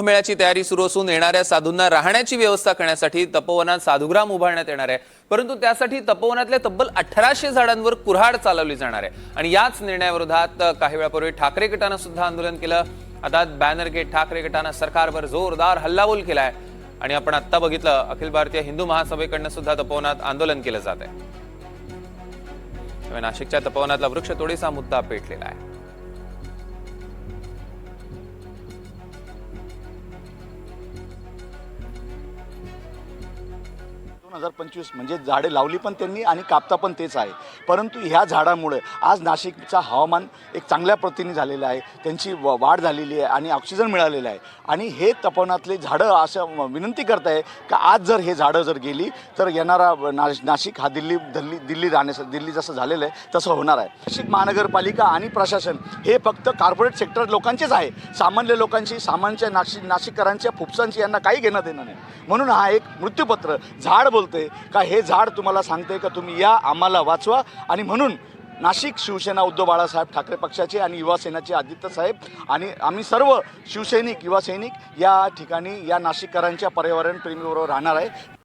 कुंभमेळ्याची तयारी सुरू असून येणाऱ्या साधूंना राहण्याची व्यवस्था करण्यासाठी तपोवनात साधुग्राम उभारण्यात येणार आहे. परंतु त्यासाठी तपोवनातल्या तब्बल अठराशे झाडांवर कुऱ्हाड चालवली जाणार आहे. आणि याच निर्णयाविरोधात काही वेळापूर्वी ठाकरे गटानं सुद्धा आंदोलन केलं. आता बॅनर गेट ठाकरे गटानं सरकारवर जोरदार हल्लाबोल केला आहे. आणि आपण आत्ता बघितलं अखिल भारतीय हिंदू महासभेकडनं सुद्धा तपोवनात आंदोलन केलं जात आहे. नाशिकच्या तपोवनातला वृक्षतोडीचा मुद्दा पेटलेला आहे. दोन हजार पंचवीस म्हणजे झाडे लावली पण त्यांनी आणि कापता पण तेच आहे. परंतु ह्या झाडामुळे आज नाशिकचा हवामान एक चांगल्या प्रतीने झालेलं आहे. त्यांची व- वाढ झालेली आहे आणि ऑक्सिजन मिळालेलं आहे. आणि हे तपवनातले झाडं असं विनंती करत आहे का आज जर हे झाडं जर गेली तर येणारा नाश नाशिक हा दिल्ली दिल्ली दिल्ली जाण्यास दिल्ली जसं झालेलं आहे तसं होणार आहे. नाशिक महानगरपालिका आणि प्रशासन हे फक्त कॉर्पोरेट सेक्टर लोकांचेच आहे. सामान्य लोकांची सामान्य नाशिक नाशिककरांच्या फुफ्सांची यांना काही घेणं देणं नाही. म्हणून हा एक मृत्यूपत्र झाड बोलते का हे झाड तुम्हाला सांगते का तुम्ही या आम्हाला वाचवा. आणि म्हणून नाशिक शिवसेना उद्धव बाळासाहेब ठाकरे पक्षाचे आणि युवा सेनाचे आदित्य साहेब आणि आम्ही सर्व शिवसैनिक युवासैनिक या ठिकाणी या नाशिककरांच्या पर्यावरण प्रेमीबरोबर राहणार आहे.